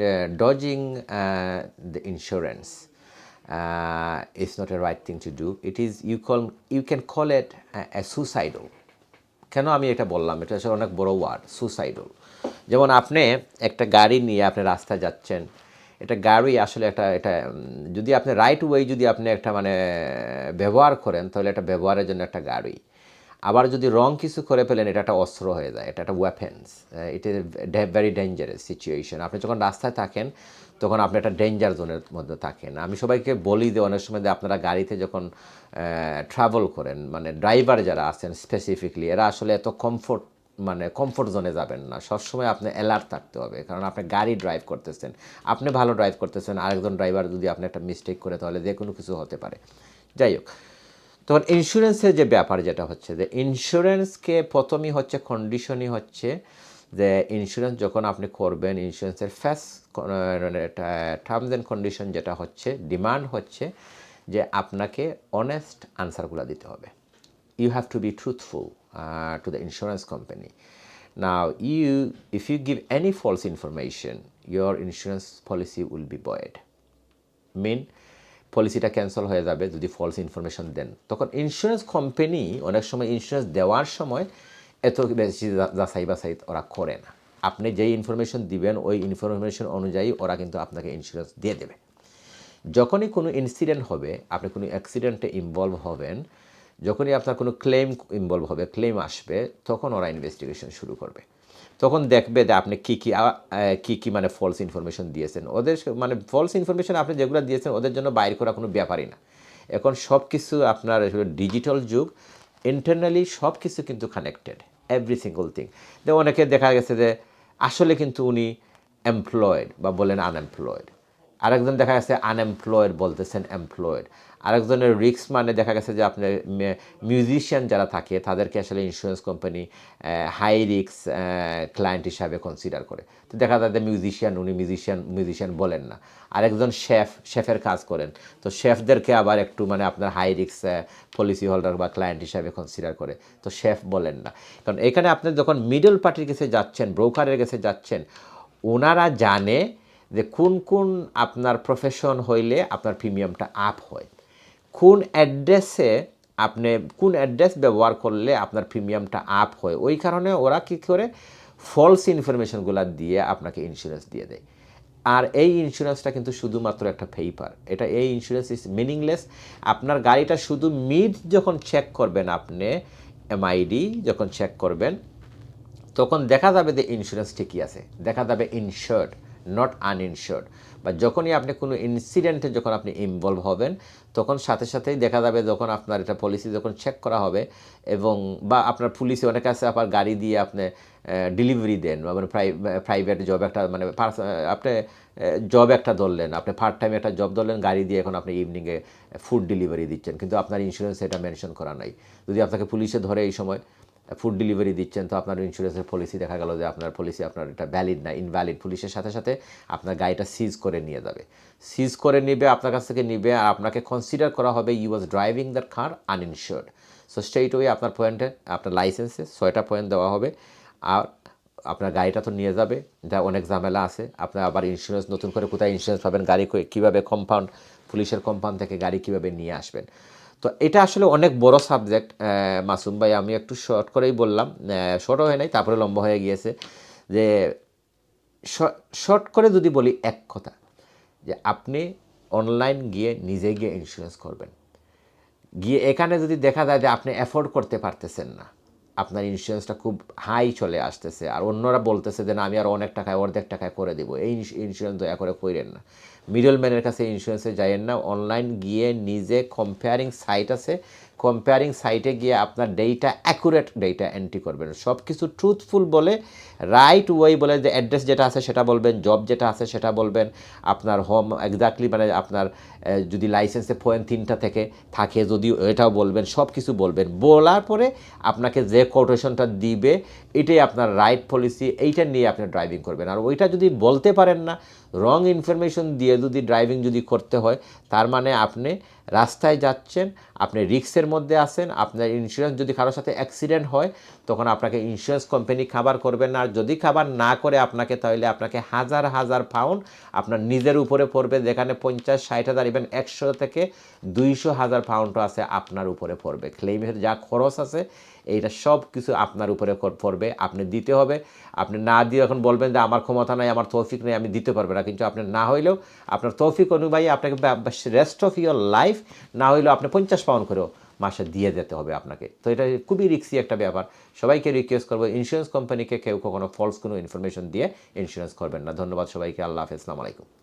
Uh, dodging uh, the insurance uh, is not a right thing to do. It is you call you can call it a, a suicidal. কেন আমি এটা বললাম এটা আসলে অনেক বড় ওয়ার্ড সুসাইডাল যেমন আপনি একটা গাড়ি নিয়ে আপনি রাস্তায় যাচ্ছেন এটা গাড়ি আসলে একটা এটা যদি আপনি রাইট ওয়ে যদি আপনি একটা মানে ব্যবহার করেন তাহলে এটা ব্যবহারের জন্য একটা গাড়ি আবার যদি রং কিছু করে ফেলেন, এটা একটা অস্ত্র হয়ে যায়, এটা একটা weapons it is very dangerous situation আপনি যখন রাস্তায় থাকেন, তখন আপনি একটা ডেঞ্জার জোনের মধ্যে থাকেন। আমি সবাইকে বলি যে, অনেক সময় আপনারা গাড়িতে যখন ট্রাভেল করেন মানে ড্রাইভার যারা আছেন স্পেসিফিকলি এরা আসলে এত কমফোর্ট মানে কমফোর্ট জোনে যাবেন না। সবসময় আপনি অ্যালার্ট থাকতে হবে, কারণ আপনি গাড়ি ড্রাইভ করতেছেন। আপনি ভালো ড্রাইভ করতেছেন, আরেকজন ড্রাইভার যদি আপনি একটা মিস্টেক করে, তাহলে যে কোনো কিছু হতে পারে। যাই হোক তখন ইন্স্যুরেন্সের যে ব্যাপার যেটা হচ্ছে যে ইন্স্যুরেন্সকে প্রথমই হচ্ছে কন্ডিশনই হচ্ছে যে ইন্স্যুরেন্স যখন আপনি করবেন ইন্স্যুরেন্সের ফার্স্ট টার্মস অ্যান্ড কন্ডিশন যেটা হচ্ছে ডিমান্ড হচ্ছে যে আপনাকে অনেস্ট আনসারগুলো দিতে হবে you have to be truthful to the insurance company company. Now, if you you any false information your insurance policy will be void. মেন পলিসিটা ক্যান্সেল হয়ে যাবে যদি ফলস ইনফরমেশন দেন। তখন ইন্স্যুরেন্স কোম্পানি অনেক সময় ইন্স্যুরেন্স দেওয়ার সময় এত বেশি যাচাই বাছাই ওরা করে না। আপনি যেই ইনফরমেশন দিবেন, ওই ইনফরমেশন অনুযায়ী ওরা কিন্তু আপনাকে ইন্স্যুরেন্স দিয়ে দেবে। যখনই কোনো ইনসিডেন্ট হবে, আপনি কোনো অ্যাক্সিডেন্টে ইনভলভ হবেন, যখনই আপনার কোনো ক্লেম ইনভলভ হবে ক্লেম আসবে, তখন ওরা ইনভেস্টিগেশন শুরু করবে। তখন দেখবে যে আপনি কী কী কী কী মানে ফলস ইনফরমেশন দিয়েছেন। ওদের মানে ফলস ইনফরমেশন আপনি যেগুলো দিয়েছেন, ওদের জন্য বাইর করা কোনো ব্যাপারই না। এখন সব কিছু আপনার ডিজিটাল যুগ ইন্টারনালি সব কিছু কিন্তু কানেক্টেড এভরি সিঙ্গল থিং যে অনেকে দেখা গেছে যে আসলে কিন্তু উনি এমপ্লয়েড বা বলেন আনএমপ্লয়েড আরেকজন দেখা গেছে আনএমপ্লয়েড বলতেছেন এমপ্লয়েড আরেকজনের রিস্ক মানে দেখা গেছে যে আপনার মিউজিশিয়ান যারা থাকে, তাদেরকে আসলে ইন্স্যুরেন্স কোম্পানি হাই রিক্স ক্লায়েন্ট হিসাবে কনসিডার করে। তো দেখা যায় যে মিউজিশিয়ান উনি মিউজিশিয়ান মিউজিশিয়ান বলেন না। আরেকজন শেফ শেফের কাজ করেন। তো শেফদেরকে আবার একটু মানে আপনার হাই রিক্স পলিসি হোল্ডার বা ক্লায়েন্ট হিসাবে কনসিডার করে। তো শেফ বলেন না। কারণ এখানে আপনি যখন মিডল পার্টির কাছে যাচ্ছেন ব্রোকারের কাছে যাচ্ছেন ওনারা জানে যে কোন কোন আপনার প্রফেশন হইলে আপনার প্রিমিয়ামটা আপ হয়। কোন অ্যাড্রেসে আপনি কোন অ্যাড্রেস ব্যবহার করলে আপনার প্রিমিয়ামটা আপ হয়? ওই কারণে ওরা কী করে? ফলস ইনফরমেশনগুলো দিয়ে আপনাকে ইন্স্যুরেন্স দিয়ে দেয়। আর এই ইন্স্যুরেন্সটা কিন্তু শুধুমাত্র একটা পেপার এটা এই ইন্স্যুরেন্স ইজ মিনিংলেস আপনার গাড়িটা শুধু মিড যখন চেক করবেন আপনি এমআইডি যখন চেক করবেন, তখন দেখা যাবে যে ইন্স্যুরেন্স ঠিকই আছে। দেখা যাবে ইনশোর্ড নট আনইনশোর্ড বা যখনই আপনি কোনো ইনসিডেন্টে যখন আপনি ইনভলভ হবেন, তখন সাথে সাথেই দেখা যাবে যখন আপনার এটা পলিসি যখন চেক করা হবে এবং বা আপনার পুলিশে অনেক আছে আপনার গাড়ি দিয়ে আপনি ডেলিভারি দেন বা মানে প্রাইভেট জব একটা মানে আপনি জব একটা ধরলেন, আপনি পার্ট টাইম একটা জব ধরলেন, গাড়ি দিয়ে এখন আপনি ইভিনিংয়ে ফুড ডেলিভারি দিচ্ছেন। কিন্তু আপনার ইন্স্যুরেন্স এটা মেনশন করা নাই। যদি আপনাকে পুলিশে ধরে এই সময় ফুড ডেলিভারি দিচ্ছেন, তো আপনার ইন্স্যুরেন্সের পলিসি দেখা গেল যে আপনার পলিসি আপনার এটা ভ্যালিড না ইনভ্যালিড পুলিশের সাথে সাথে আপনার গাড়িটা সিজ করে নিয়ে যাবে। সিজ করে নিবে, আপনার কাছ থেকে নিবে, আর আপনাকে কনসিডার করা হবে you was driving that car uninsured so straight way আপনার পয়েন্টে আপনার লাইসেন্সে ছয়টা পয়েন্ট দেওয়া হবে। আর আপনার গাড়িটা তো নিয়ে যাবে এটা অনেক ঝামেলা আছে। আপনার আবার ইন্স্যুরেন্স নতুন করে কোথায় ইন্স্যুরেন্স পাবেন, গাড়ি কীভাবে কম্পাউন্ড পুলিশের কম্পাউন্ড থেকে গাড়ি কীভাবে নিয়ে আসবেন? তো এটা আসলে অনেক বড় সাবজেক্ট মাসুম ভাই, আমি একটু শর্ট করেই বললাম। শর্টও হয় নাই, তারপরে লম্বা হয়ে গিয়েছে। যে শর্ট করে যদি বলি এক কথা, যে আপনি অনলাইন গিয়ে নিজে গিয়ে ইন্স্যুরেন্স করবেন। গিয়ে এখানে যদি দেখা যায় যে আপনি অ্যাফোর্ড করতে পারতেছেন না আপনার ইন্স্যুরেন্সটা খুব হাই চলে আসতেছে। আর অন্যরা বলতেছে যে, না, আমি আর অনেক টাকায়, অর্ধেক টাকায় করে দেবো। এই ইন্স্যুরেন্স দয়া করে কইরেন না। মিডল ম্যানের কাছে ইন্স্যুরেন্সে যাইয়েন না। অনলাইন গিয়ে নিজে কম্পেয়ারিং সাইট আছে। কম্পেয়ারিং সাইটে গিয়ে আপনার ডেটা অ্যাকুরেট ডেটা এন্ট্রি করবেন। সব কিছু ট্রুথফুল বলে রাইট ওয়ে বলে যে অ্যাড্রেস যেটা আছে সেটা বলবেন জব যেটা আছে সেটা বলবেন, আপনার হোম এক্স্যাক্টলি মানে আপনার যদি লাইসেন্সে পয়েন্ট তিনটা থেকে থাকে যদি এটাও বলবেন সব কিছু বলবেন। বলার পরে আপনাকে যে কোটেশনটা দিবে, এটাই আপনার রাইট পলিসি এইটা নিয়ে আপনি ড্রাইভিং করবেন। আর ওইটা যদি বলতে পারেন না রং ইনফরমেশন দিয়ে যদি ড্রাইভিং যদি করতে হয়, তার মানে আপনি রাস্তায় যাচ্ছেন, আপনি রিক্সের মধ্যে আসেন আপনার ইন্স্যুরেন্স যদি কারোর সাথে অ্যাক্সিডেন্ট হয়, তখন আপনাকে ইন্স্যুরেন্স কোম্পানি খাবার করবে না। আর যদি খাবার না করে আপনাকে, তাহলে আপনাকে হাজার হাজার পাউন্ড আপনার নিজের উপরে পড়বে, যেখানে পঞ্চাশ, ষাট হাজার ইভেন একশো থেকে দুইশো হাজার পাউন্ডও আছে আপনার উপরে পড়বে। ক্লেইমের যা খরচ আছে এইটা সব কিছু আপনার উপরে পড়বে, আপনি দিতে হবে। আপনি না দিয়ে এখন বলবেন যে আমার ক্ষমতা নাই, আমার তৌফিক নেই, আমি দিতে পারব না। কিন্তু আপনি না হইলেও আপনার তৌফিক অনুযায়ী আপনাকে রেস্ট অফ ইয়োর লাইফ না হইলেও আপনি পঞ্চাশ পাউন্ড করেও মাসে দিয়ে যেতে হবে আপনাকে। তো এটা খুবই রিক্সি একটা ব্যাপার। সবাইকে রিকোয়েস্ট করব ইন্স্যুরেন্স কোম্পানিকে কেউ কখনো ফলস কোনো ইনফরমেশন দিয়ে ইন্স্যুরেন্স করবেন না। ধন্যবাদ সবাইকে, আল্লাহ হাফেজ। আলাইকুম।